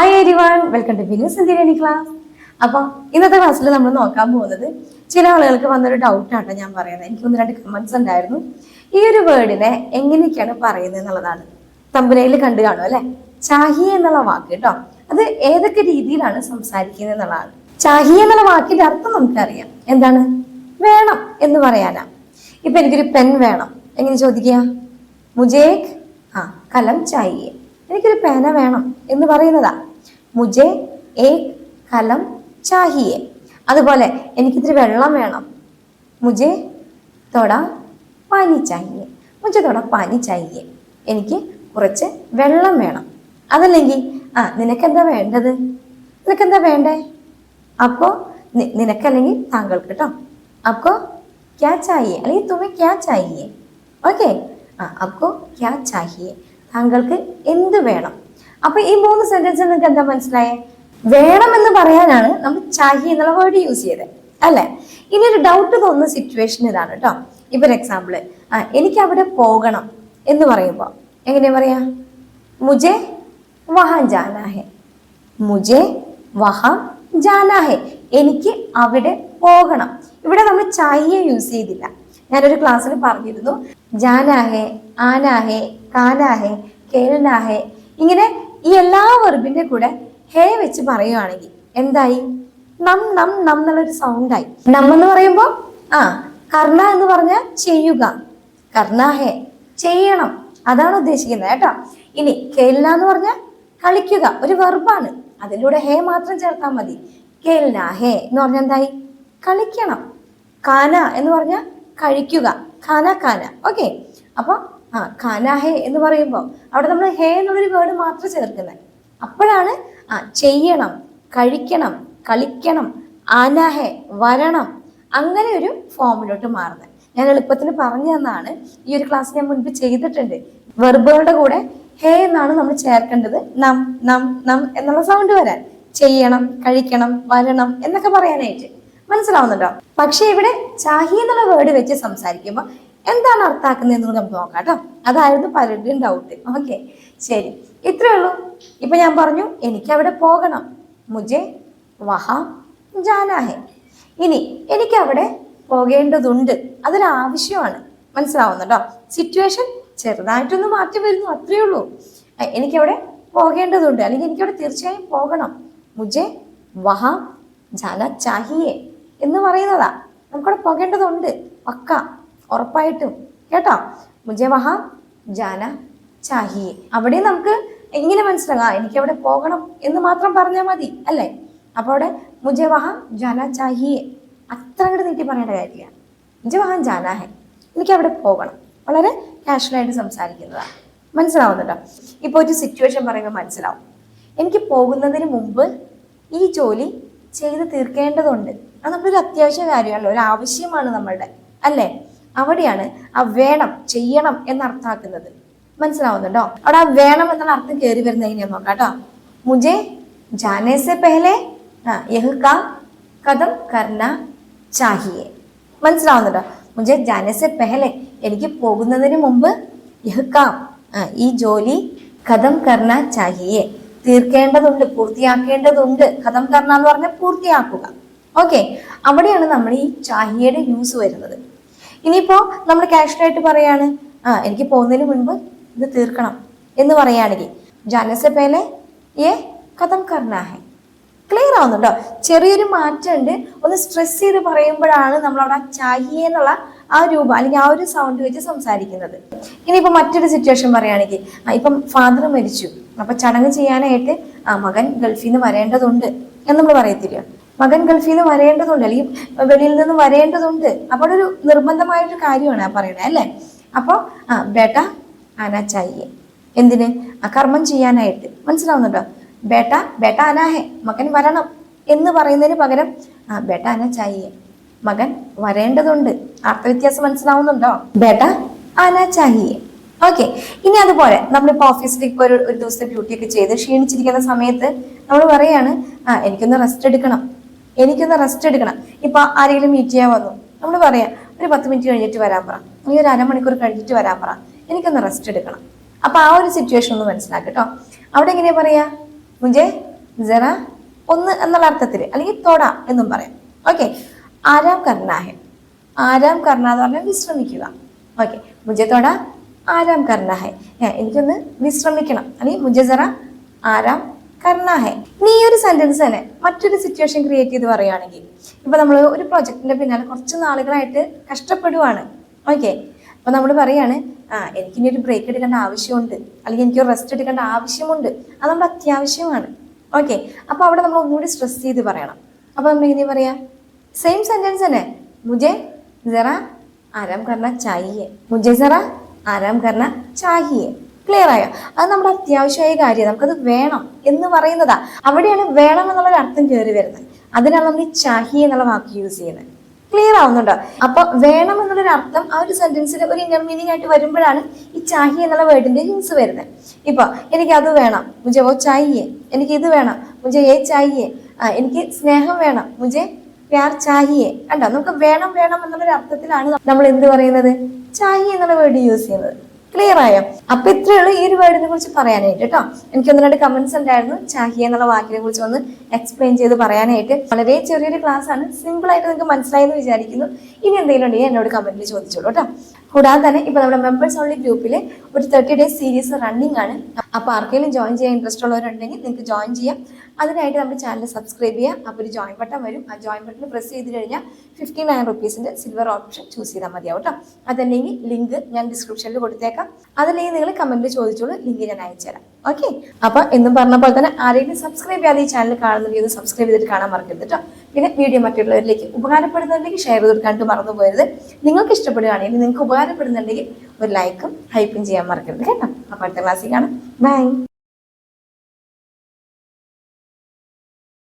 Hi everyone welcome to Binu Sindhirani class അപ്പോൾ ഇന്നത്തെ ക്ലാസ്സിൽ നമ്മൾ നോക്കാൻ പോകുന്നത് ചില ആളുകൾക്ക് വന്നൊരു ഡൗട്ടാണ് ഞാൻ പറയുന്നത്. എനിക്ക് ഒന്ന് രണ്ട് കമന്റ്സ് ഉണ്ടായിരുന്നു. ഈ ഒരു വേർഡിനെ എങ്ങനെയൊക്കെയാണ് പറയുന്നത് എന്നുള്ളതാണ്. തമ്പനയിൽ കണ്ടു കാണും അല്ലെ? ചാഹി എന്നുള്ള വാക്ക് കേട്ടോ അത് ഏതൊക്കെ രീതിയിലാണ് സംസാരിക്കുന്നത് എന്നുള്ളതാണ്. ചാഹി എന്നുള്ള വാക്കിന്റെ അർത്ഥം നമുക്കറിയാം. എന്താണ്? വേണം എന്ന് പറയാനാ. ഇപ്പൊ എനിക്കൊരു പെൻ വേണം. എങ്ങനെ ചോദിക്കുക? മുജേഖ് ആ കലം ചായ എനിക്കൊരു പേന വേണം എന്ന് പറയുന്നതാ. മുജെ ഏക് കലം ചാഹിയെ. അതുപോലെ എനിക്കിത്തിരി വെള്ളം വേണം. മുജെ തൊട പാനി ചാഹിയെ. മുജെ തൊട പാനി ചാഹിയെ. എനിക്ക് കുറച്ച് വെള്ളം വേണം. അതല്ലെങ്കിൽ ആ നിനക്കെന്താ വേണ്ടത്? നിനക്കെന്താ വേണ്ടേ? അപ്പോൾ നിനക്കല്ലെങ്കിൽ താങ്കൾക്ക് കേട്ടോ അപ്പോൾ ക്യാ ചാഹിയെ? അല്ലെങ്കിൽ തുമ്മ ക്യാ ചാഹിയെ? ഓക്കെ. ആ അപ്പോൾ ക്യാ ചാഹിയെ. താങ്കൾക്ക് എന്ത് വേണം? അപ്പൊ ഈ മൂന്ന് സെന്റൻസ് നിങ്ങൾക്ക് എന്താ മനസ്സിലായേ? വേണമെന്ന് പറയാനാണ് നമ്മൾ ചാഹി എന്നുള്ള വേർഡ് യൂസ് ചെയ്തത് അല്ലെ? ഇനി ഒരു ഡൗട്ട് തോന്നുന്ന സിറ്റുവേഷൻ ഇതാണ് കേട്ടോ ഇപ്പൊ ഒരു എക്സാമ്പിൾ ആ എനിക്ക് അവിടെ പോകണം എന്ന് പറയുമ്പോ എങ്ങനെയാ പറയാ? മുജെ വഹാൻ ജാനാഹെ. മുജെ വഹാൻ ജാനാഹെ. എനിക്ക് അവിടെ പോകണം. ഇവിടെ നമ്മൾ ചായയെ യൂസ് ചെയ്തില്ല. ഞാനൊരു ക്ലാസ്സിൽ പറഞ്ഞിരുന്നു. ജാനാഹെ ആനാഹെ കാനാഹെ കേൾനാഹെ ഇങ്ങനെ ഈ എല്ലാ വെർബിന്റെ കൂടെ ഹേ വെച്ച് പറയുവാണെങ്കിൽ എന്തായി? നം നം നം എന്നുള്ളൊരു സൗണ്ടായി നം എന്ന് പറയുമ്പോൾ ആ കർണ എന്ന് പറഞ്ഞ ചെയ്യുക. കർണ ഹേ ചെയ്യണം. അതാണ് ഉദ്ദേശിക്കുന്നത് കേട്ടോ. ഇനി കേൾന എന്ന് പറഞ്ഞ കളിക്കുക. ഒരു വെർബാണ്. അതിലൂടെ ഹേ മാത്രം ചേർത്താൽ മതി. കേൾന ഹേ എന്ന് പറഞ്ഞ എന്തായി? കളിക്കണം. കാന എന്ന് പറഞ്ഞ കഴിക്കുക. കാന കാന. ഓക്കെ. അപ്പോൾ ആ ഖാന ഹേ എന്ന് പറയുമ്പോൾ അവിടെ നമ്മൾ ഹേ എന്നുള്ളൊരു വേർഡ് മാത്രം ചേർക്കുന്നത് അപ്പോഴാണ് ആ ചെയ്യണം കഴിക്കണം കളിക്കണം ആനാഹെ വരണം അങ്ങനെ ഒരു ഫോമിലോട്ട് മാറുന്നത് ഞാൻ എളുപ്പത്തിൽ പറഞ്ഞു തന്നാണ് ഈ ഒരു ക്ലാസ് ഞാൻ മുൻപ് ചെയ്തിട്ടുണ്ട്. വെർബുകളുടെ കൂടെ ഹേ എന്നാണ് നമ്മൾ ചേർക്കേണ്ടത്. നം നം നം എന്നുള്ള സൗണ്ട് വരാൻ. ചെയ്യണം കഴിക്കണം വരണം എന്നൊക്കെ പറയാനായിട്ട്. മനസ്സിലാവുന്നുണ്ടോ? പക്ഷെ ഇവിടെ ചാഹി എന്നുള്ള വേർഡ് വെച്ച് സംസാരിക്കുമ്പോൾ എന്താണ് അർത്ഥാക്കുന്നത് എന്ന് നമുക്ക് നോക്കാം കേട്ടോ. അതായിരുന്നു പലരുടെയും ഡൗട്ട് ഓക്കെ ശരി. ഇത്രയേ ഉള്ളൂ. ഇപ്പൊ ഞാൻ പറഞ്ഞു എനിക്ക് അവിടെ പോകണം. മുജെ വഹാ ജാനാഹെ. ഇനി എനിക്ക് അവിടെ പോകേണ്ടതുണ്ട്. അതൊരു ആവശ്യമാണ്. മനസ്സിലാവുന്നുണ്ടോ സിറ്റുവേഷൻ ചെറുതായിട്ടൊന്ന് മാറ്റി വരുന്നു അത്രയേ ഉള്ളൂ. എനിക്കവിടെ പോകേണ്ടതുണ്ട്. അല്ലെങ്കിൽ എനിക്കവിടെ തീർച്ചയായും പോകണം. മുജെ വഹ ജാന ചാഹിയെ എന്ന് പറയുന്നതാ. നമുക്കവിടെ പോകേണ്ടതുണ്ട്. പക്ക. ഉറപ്പായിട്ടും. കേട്ടോ? മുജവഹ വഹാ ജാന ചാഹിയെ അവിടെ നമുക്ക് എങ്ങനെ മനസ്സിലാകാം എനിക്ക് അവിടെ പോകണം എന്ന് മാത്രം പറഞ്ഞാൽ മതി അല്ലേ? അപ്പോൾ അവിടെ മുജവഹ വഹാ ജാന ചാഹിയെ അത്ര അങ്ങോട്ട് നീട്ടി പറയേണ്ട കാര്യമില്ല. മുജവഹ ജാനാഹെ എനിക്ക് അവിടെ പോകണം. വളരെ കാഷ്വലായിട്ട് സംസാരിക്കുന്നതാണ് മനസ്സിലാവുന്നുണ്ടോ? ഇപ്പോൾ ഒരു സിറ്റുവേഷൻ പറയുമ്പോൾ മനസ്സിലാവും. എനിക്ക് പോകുന്നതിന് മുമ്പ് ഈ ജോലി ചെയ്ത് തീർക്കേണ്ടതുണ്ട്. അത് നമ്മളൊരു അത്യാവശ്യ കാര്യമല്ലോ ഒരു ആവശ്യമാണ് നമ്മളുടെ. അല്ലേ? അവിടെയാണ് ആ വേണം ചെയ്യണം എന്നർത്ഥാക്കുന്നത് മനസ്സിലാവുന്നുണ്ടോ? അവിടെ ആ വേണം എന്നുള്ള അർത്ഥം കയറി വരുന്ന എങ്ങനെയാ നോക്കാം കേട്ടോ. മുജെ ജാനേസെ പെഹലെ കഥം കർണ ചാഹിയെ. മനസ്സിലാവുന്നുണ്ടോ? മുജെ ജാനേസെ പെഹലെ എനിക്ക് പോകുന്നതിന് മുമ്പ് യഹ് കാം ഈ ജോലി കഥം കർണ ചാഹിയെ തീർക്കേണ്ടതുണ്ട് പൂർത്തിയാക്കേണ്ടതുണ്ട്. കഥം കർണ എന്ന് പറഞ്ഞാൽ പൂർത്തിയാക്കുക. ഓക്കെ അവിടെയാണ് നമ്മൾ ഈ ചാഹിയുടെ യൂസ് വരുന്നത്. ഇനിയിപ്പോ നമ്മൾ കാഷ്വലായിട്ട് പറയാണ് ആ എനിക്ക് പോകുന്നതിന് മുൻപ് ഇത് തീർക്കണം എന്ന് പറയുകയാണെങ്കിൽ ജാനസെ പേലെ ഏ കഥം കർണാഹെ. ക്ലിയർ ആവുന്നുണ്ടോ? ചെറിയൊരു മാറ്റമുണ്ട്. ഒന്ന് സ്ട്രെസ് ചെയ്ത് പറയുമ്പോഴാണ് നമ്മൾ അവിടെ ചാഹിയെ എന്നുള്ള ആ രൂപം അല്ലെങ്കിൽ ആ ഒരു സൗണ്ട് വെച്ച് സംസാരിക്കുന്നത്. ഇനിയിപ്പോ മറ്റൊരു സിറ്റുവേഷൻ പറയുകയാണെങ്കിൽ ഇപ്പം ഫാദർ മരിച്ചു. അപ്പൊ ചടങ്ങ് ചെയ്യാനായിട്ട് ആ മകൻ ഗൾഫിൽ നിന്ന് വരേണ്ടതുണ്ട് എന്ന് നമ്മൾ പറയത്തില്ല? മകൻ ഗൾഫിൽ നിന്ന് വരേണ്ടതുണ്ട് അല്ലെങ്കിൽ വെളിയിൽ നിന്ന് വരേണ്ടതുണ്ട്. അപ്പോൾ ഒരു നിർബന്ധമായൊരു കാര്യമാണ് ആ പറയണത് അല്ലേ? അപ്പോൾ ആ ബേട്ട ആന ചായയെ എന്തിന്? ആ കർമ്മം ചെയ്യാനായിട്ട്. മനസ്സിലാവുന്നുണ്ടോ? ബേട്ട ബേട്ട അനാഹെ മകൻ വരണം എന്ന് പറയുന്നതിന് പകരം ആ ബേട്ട ആന മകൻ വരേണ്ടതുണ്ട്. അർത്ഥവ്യത്യാസം മനസ്സിലാവുന്നുണ്ടോ? ബേട്ട ആന ചാഹിയെ ഓക്കെ ഇനി അതുപോലെ നമ്മളിപ്പോൾ ഓഫീസിലേക്ക് ഇപ്പോൾ ഒരു ഒരു ദിവസത്തെ ഡ്യൂട്ടിയൊക്കെ ചെയ്ത് ക്ഷീണിച്ചിരിക്കുന്ന സമയത്ത് നമ്മൾ പറയാണ് ആ എനിക്കൊന്ന് റെസ്റ്റ് എടുക്കണം. എനിക്കൊന്ന് റെസ്റ്റ് എടുക്കണം. ഇപ്പൊ ആരെങ്കിലും മീറ്റ് ചെയ്യാൻ വന്നു. നമ്മൾ പറയാം ഒരു പത്ത് മിനിറ്റ് കഴിഞ്ഞിട്ട് വരാൻ പറ. അല്ലെങ്കിൽ ഒരു അരമണിക്കൂർ കഴിഞ്ഞിട്ട് വരാൻ പറ. എനിക്കൊന്ന് റെസ്റ്റ് എടുക്കണം. അപ്പൊ ആ ഒരു സിറ്റുവേഷൻ ഒന്ന് മനസ്സിലാക്കട്ടോ അവിടെ എങ്ങനെയാ പറയാ? മുജെ ജറ ഒന്ന് എന്നുള്ള അർത്ഥത്തിൽ അല്ലെങ്കിൽ തൊട എന്നും പറയാം. ഓക്കെ ആരാം കർണാഹെ ആരാം കർണ എന്ന് പറഞ്ഞാൽ വിശ്രമിക്കുക. ഓക്കെ മുജെ തൊട ആരാം കർണാഹെ എനിക്കൊന്ന് വിശ്രമിക്കണം. അല്ലെങ്കിൽ മുജെ ജറ ആരാം കർണ ഹെ നീ ഒരു സെന്റൻസ് തന്നെ മറ്റൊരു സിറ്റുവേഷൻ ക്രിയേറ്റ് ചെയ്ത് പറയുകയാണെങ്കിൽ. ഇപ്പൊ നമ്മൾ ഒരു പ്രൊജക്ടിന്റെ പിന്നാലെ കുറച്ച് നാളുകളായിട്ട് കഷ്ടപ്പെടുവാണ്. ഓക്കെ അപ്പൊ നമ്മൾ പറയാണ് ആ എനിക്ക് ഇനി ഒരു ബ്രേക്ക് എടുക്കേണ്ട ആവശ്യമുണ്ട്. അല്ലെങ്കിൽ എനിക്ക് ഒരു റെസ്റ്റ് എടുക്കേണ്ട ആവശ്യമുണ്ട്. അത് നമ്മൾ അത്യാവശ്യമാണ്. ഓക്കെ അപ്പൊ അവിടെ നമ്മൾ ഒന്നുകൂടി സ്ട്രെസ് ചെയ്ത് പറയണം. അപ്പൊ നമ്മൾ എങ്ങനെ പറയാ? സെയിം സെന്റൻസ് തന്നെ. മുജെ ജറ ആരാം കർണ ചാഹിയെ? മുജെ ജറ ആരാം കർണ ചാഹിയെ? ക്ലിയർ ആയോ? അത് നമ്മുടെ അത്യാവശ്യമായ കാര്യം. നമുക്കത് വേണം എന്ന് പറയുന്നതാ. അവിടെയാണ് വേണം എന്നുള്ള ഒരു അർത്ഥം കയറി വരുന്നത്. അതിനാണ് നമ്മൾ ഈ ചാഹി എന്നുള്ള വാക്ക് യൂസ് ചെയ്യുന്നത്. ക്ലിയർ ആവുന്നുണ്ടോ? അപ്പൊ വേണം എന്നുള്ളൊരു അർത്ഥം ആ ഒരു സെന്റൻസിൽ ഒരു ഇന്നർ ആയിട്ട് വരുമ്പോഴാണ് ഈ ചാഹി എന്നുള്ള വേർഡിന്റെ യൂസ് വരുന്നത്. ഇപ്പൊ എനിക്ക് അത് വേണം. മുജെ ഓ ചാഹിയെ എനിക്ക് ഇത് വേണം. മുജെ ഏ ചാഹിയെ ആ എനിക്ക് സ്നേഹം വേണം. മുജെ പ്യാർ ചാഹിയെ. കണ്ടോ? നമുക്ക് വേണം വേണം എന്നുള്ളൊരു അർത്ഥത്തിലാണ് നമ്മൾ എന്ത് പറയുന്നത്? ചാഹി എന്നുള്ള വേർഡ് യൂസ് ചെയ്യുന്നത്. ക്ലിയർ ആയോ. അപ്പൊ ഇത്രയേ ഉള്ളൂ ഈ ഒരു വേർഡിനെ കുറിച്ച് പറയാനായിട്ട് കേട്ടോ എനിക്ക് ഒന്ന് രണ്ട് കമന്റ്സ് ഉണ്ടായിരുന്നു. ചാഹിയ എന്നുള്ള വാക്കിനെ കുറിച്ച് ഒന്ന് എക്സ്പ്ലെയിൻ ചെയ്ത് പറയാനായിട്ട്. വളരെ ചെറിയൊരു ക്ലാസ് ആണ്. സിമ്പിൾ ആയിട്ട് നിങ്ങൾക്ക് മനസ്സിലായെന്ന് വിചാരിക്കുന്നു. ഇനി എന്തെങ്കിലും ഉണ്ടെങ്കിൽ എന്നോട് കമന്റിൽ ചോദിച്ചോളൂ കേട്ടോ കൂടാതെ തന്നെ ഇപ്പൊ നമ്മുടെ മെമ്പേഴ്സ് ഓൺലി ഗ്രൂപ്പിൽ ഒരു തേർട്ടി ഡേയ്സ് സീരീസ് റണ്ണിങ് ആണ്. അപ്പൊ ആർക്കെങ്കിലും ജോയിൻ ചെയ്യാൻ ഇൻട്രസ്റ്റ് ഉള്ളവരുണ്ടെങ്കിൽ നിങ്ങൾക്ക് ജോയിൻ ചെയ്യാം. അതിനായിട്ട് നമ്മുടെ ചാനൽ സബ്സ്ക്രൈബ് ചെയ്യാം. അപ്പോൾ ഒരു ജോയിൻ ബട്ടൺ വരും. ആ ജോയിൻ ബട്ടൺ പ്രസ് ചെയ്ത് കഴിഞ്ഞാൽ ഫിഫ്റ്റി നയൻ റുപ്പീസിന്റെ സിൽവർ ഓപ്ഷൻ ചൂസ് ചെയ്താൽ മതിയാവും കേട്ടോ അതല്ലെങ്കിൽ ലിങ്ക് ഞാൻ ഡിസ്ക്രിപ്ഷനിൽ കൊടുത്തേക്കാം. അതല്ലെങ്കിൽ നിങ്ങൾ കമന്റിൽ ചോദിച്ചോളൂ. ലിങ്ക് ഞാൻ അയച്ചുതരാം. ഓക്കെ അപ്പൊ എന്നും പറഞ്ഞ പോലെ തന്നെ ആരെങ്കിലും സബ്സ്ക്രൈബ് ചെയ്യാതെ ഈ ചാനൽ കാണുന്നുണ്ടെങ്കിൽ ഒന്ന് സബ്സ്ക്രൈബ് ചെയ്തിട്ട് കാണാൻ മറക്കരുത് പിന്നെ വീഡിയോ മറ്റുള്ളവരിലേക്ക് ഉപകാരപ്പെടുന്നുണ്ടെങ്കിൽ ഷെയർ ചെയ്ത് കണ്ടു മറന്നു പോയത് നിങ്ങൾക്ക് ഇഷ്ടപ്പെടുകയാണെങ്കിൽ നിങ്ങൾക്ക് ഉപകാരപ്പെടുന്നുണ്ടെങ്കിൽ ഒരു ലൈക്കും ഹൈപ്പും ചെയ്യാൻ മറക്കരുത് കേട്ടോ. അപ്പോൾ അടുത്ത ക്ലാസ്സിൽ കാണാം. ബൈ